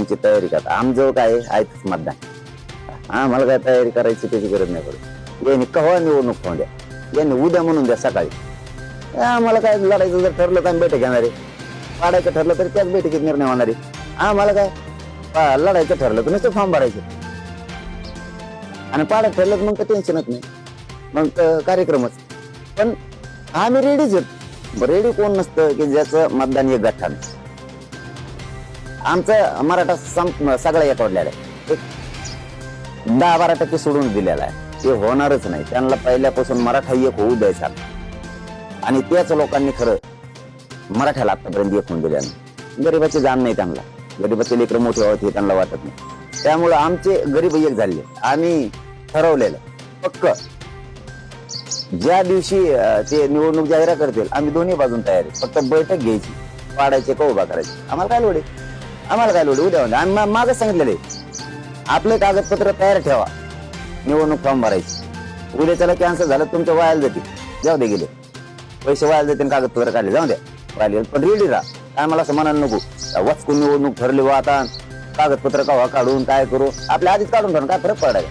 तुमची तयारी करता आमचं काय आहे, आहेच मतदान. आम्हाला काय तयारी करायची त्याची गरज नाही पडत. यांनी कव्हा निवडणूक खाऊन द्या? यांनी उद्या म्हणून द्या सकाळी. आम्हाला काय लढायचं जर ठरलं तर आम्ही बैठक घेणार आहे. पाडायचं ठरलं तर त्याच बैठकीत निर्णय होणार आहे. आम्हाला काय? लढायचं ठरलं तर नुसतं फॉर्म भरायचं. आणि पाडत ठरलं तर मग तर टेन्शनच नाही. मग कार्यक्रमच. पण आम्ही रेडीच आहेत. रेडी कोण नसतं की ज्याचं मतदान एक गठ्ठा नसतं. आमचं मराठा संप सगळा एकवडलेला आहे. एक दहा बारा टक्के सोडून दिलेला आहे. ते होणारच नाही. त्यांना पहिल्यापासून मराठा एक होऊ द्यायचा आणि त्याच लोकांनी खरं मराठ्याला आतापर्यंत एक होऊन दिल्यानं नाही जाण नाही त्यांना. गरीबाचे लेकर मोठे व्हावं हे त्यांना वाटत नाही. त्यामुळं आमचे गरीब एक झाले. आम्ही ठरवलेलं पक्क ज्या दिवशी ते निवडणूक जाहीर करतील आम्ही दोन्ही बाजून तयार आहे. फक्त बैठक घ्यायची. पाडायचे का उभा करायचे. आम्हाला काय लोडे आम्हाला काय लोड उद्या म्हणजे आम्ही मागच सांगितलेले आपले कागदपत्र तयार ठेवा. निवडणूक फॉर्म भरायची. उद्या त्याला कॅन्सल झालं तुमच्या वायाला जातील. जाऊ दे गेले. पैसे वायाला जातील आणि कागदपत्र काढले. जाऊ द्या वायाला गेले. पण रेडी राहा. काय मला असं म्हणायला नको. वचकून निवडणूक ठरली वा आता कागदपत्र कवा काढून काय करू? आपल्या आधीच काढून ठेवून काय फरक पडायला?